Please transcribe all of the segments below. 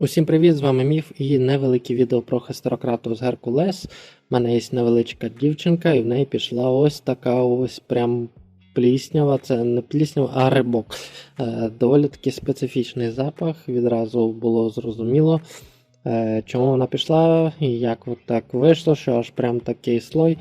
Усім привіт, з вами Міф і невелике відео про хестерократус Геркулес. У мене є невеличка дівчинка, і в неї пішла ось така ось прям пліснява. Це не пліснява, а рибок. Е, доволі таки специфічний запах. Відразу було зрозуміло, е, чому вона пішла і як так вийшло, що аж прям такий слой.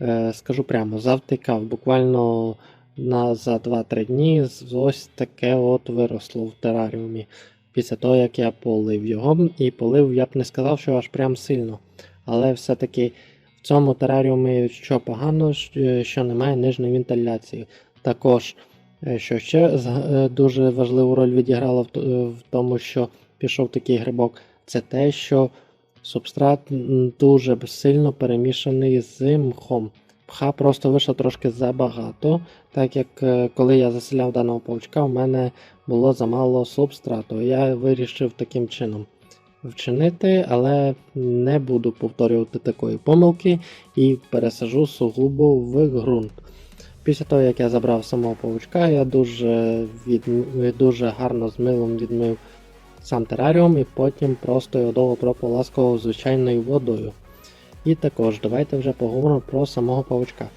Е, скажу прямо, завтикав. Буквально на, за 2-3 дні ось таке от виросло в тераріумі після того, як я полив його, і полив, я б не сказав, що аж прям сильно. Але все-таки в цьому тераріумі що погано, що немає нижньої вентиляції. Також, е, що ще е, дуже важливу роль відіграло в е, тому, що пішов такий грибок, це те, що субстрат дуже сильно перемішаний з мхом. Пха просто вийшло трошки забагато, так як е, коли я заселяв даного павучка, у мене було замало субстрату. Я вирішив таким чином вчинити, але не буду повторювати такої помилки і пересажу сугубо в ґрунт. Після того, як я забрав самого павучка, я дуже, від... дуже гарно з милом відмив сам тераріум і потім просто його довго прополаскував звичайною водою. І також давайте вже поговоримо про самого павучка.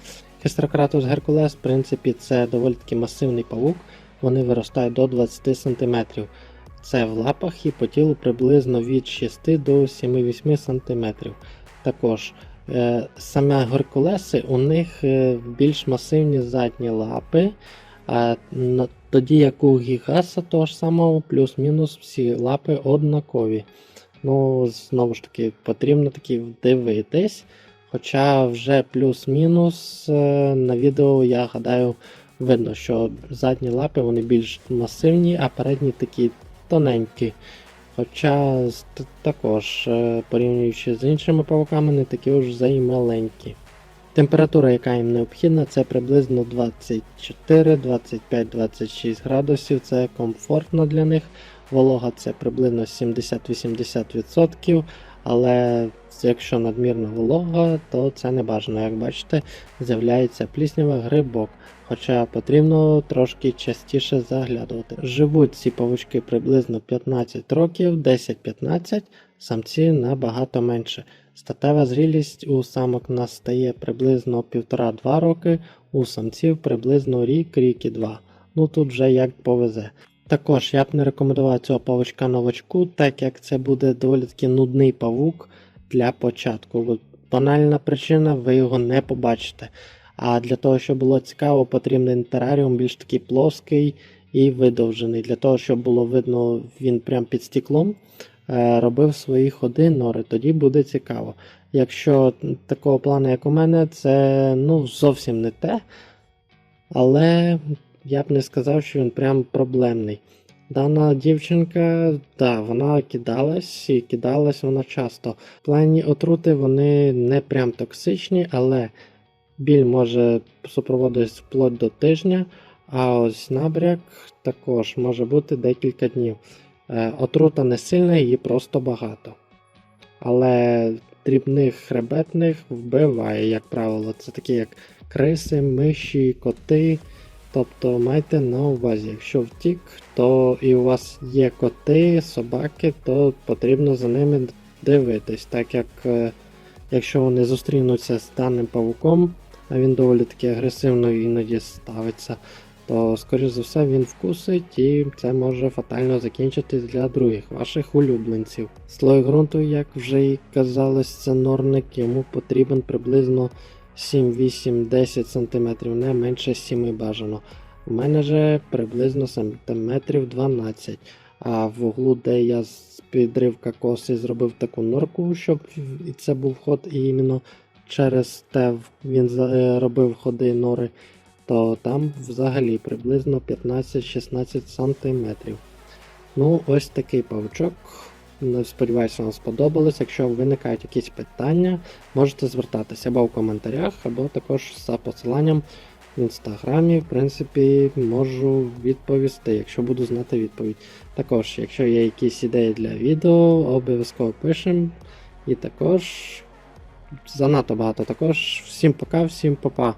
Хестерократус геркулес, в принципі, це доволі таки масивний павук, вони виростають до 20 см. Це в лапах і по тілу приблизно від 6 до 7-8 см. Також е, саме геркулеси у них е, більш масивні задні лапи, а тоді як у гігаса того ж самого, плюс-мінус всі лапи однакові. Ну, знову ж таки, потрібно таки дивитись. Хоча вже плюс-мінус е, на відео, я гадаю, видно, що задні лапи вони більш масивні, а передні такі тоненькі. Хоча також, е, порівнюючи з іншими павуками, не такі вже й. Температура, яка їм необхідна, це приблизно 24, 25, 26 градусів. Це комфортно для них. Волога це приблизно 70-80%, але якщо надмірна волога, то це не бажано. Як бачите, з'являється пліснява грибок. Хоча потрібно трошки частіше заглядувати. Живуть ці павучки приблизно 15 років, 10-15, самці набагато менше. Статева зрілість у самок настає приблизно 1,5-2 роки, у самців приблизно рік, рік і два. Ну тут вже як повезе. Також я б не рекомендував цього павучка новачку, так як це буде доволі таки нудний павук для початку. Банальна причина, ви його не побачите. А для того, щоб було цікаво, потрібен тераріум більш такий плоский і видовжений. Для того, щоб було видно, він прям під стеклом е, робив свої ходи нори, тоді буде цікаво. Якщо такого плану, як у мене, це ну, зовсім не те. Але я б не сказав, що він прям проблемний. Дана дівчинка, да, вона кидалась і кидалась вона часто. В плані отрути вони не прям токсичні, але біль може супроводитись вплоть до тижня, а ось набряк також може бути декілька днів. Е, Отрута не сильна, її просто багато. Але дрібних хребетних вбиває, як правило. Це такі як криси, миші, коти. Тобто майте на увазі, якщо втік, то і у вас є коти, собаки, то потрібно за ними дивитись, так як е, якщо вони зустрінуться з даним павуком, а він доволі таки агресивно іноді ставиться, то скоріш за все він вкусить і це може фатально закінчитись для других ваших улюбленців. Слой ґрунту, як вже і казалось, це норник, йому потрібен приблизно 7, 8, 10 см, не менше 7 бажано. У мене же приблизно сантиметрів 12 а в углу, де я з підривка коси зробив таку норку, щоб це був ход, і іменно через те він е, робив ходи нори, то там взагалі приблизно 15-16 сантиметрів. Ну, ось такий павучок. Ну, Сподіваюся, вам сподобалось. Якщо виникають якісь питання, можете звертатися або в коментарях, або також за посиланням в інстаграмі, в принципі, можу відповісти, якщо буду знати відповідь. Також, якщо є якісь ідеї для відео, обов'язково пишемо. І також занадто багато. Також всім пока, всім па-па.